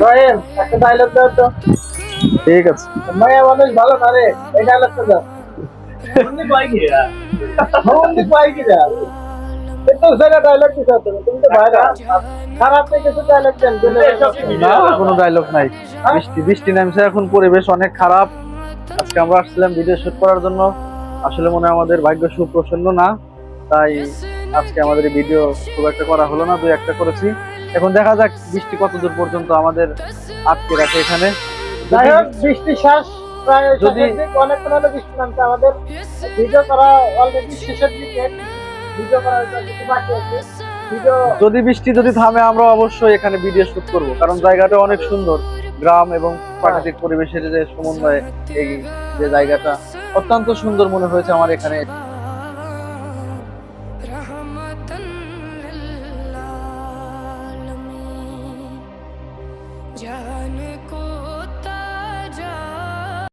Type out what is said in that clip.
রহিম একটা ডায়লগ দাও তো। ঠিক আছে। মায়া মানুষ ভালো না রে এই ডায়লগটা দাও। মন্দি পাই কি রা? মন্দি পাই কি রা? এত সারা ডায়লগ কি দাও তুমি তুমি তো বাইরে খারাপ থেকে কিছু ডায়লগ দেন না কোনো ডায়লগ নাই। বৃষ্টি বৃষ্টি নামছে এখন পরিবেশ অনেক খারাপ। আজকে আমরা আসছিলাম ভিডিও শুট করার জন্য। আসলে মনে হয় আমাদের ভাগ্য সুপ্রসন্ন না তাই আজকে আমাদের ভিডিও খুব একটা করা হলো না দুই একটা করেছি। এখন দেখা যাক বৃষ্টি কত দূর পর্যন্ত আমাদের আটকে রাখে এখানে। বৃষ্টি শ্বাস যদি- যদি অনেকক্ষণ হলো বৃষ্টি নামছে। আমাদের ভিডিও করা অলরেডি শেষের দিকে। ভিডিও করা বাকি আছে। যদি বৃষ্টি যদি থামে আমরা অবশ্যই এখানে ভিডিও শুট করব কারণ জায়গাটা অনেক সুন্দর। গ্রাম এবং প্রাকৃতিক পরিবেশের যে সমন্বয়ে এই যে জায়গাটা অত্যন্ত সুন্দর মনে হয়েছে আমার এখানে। जान को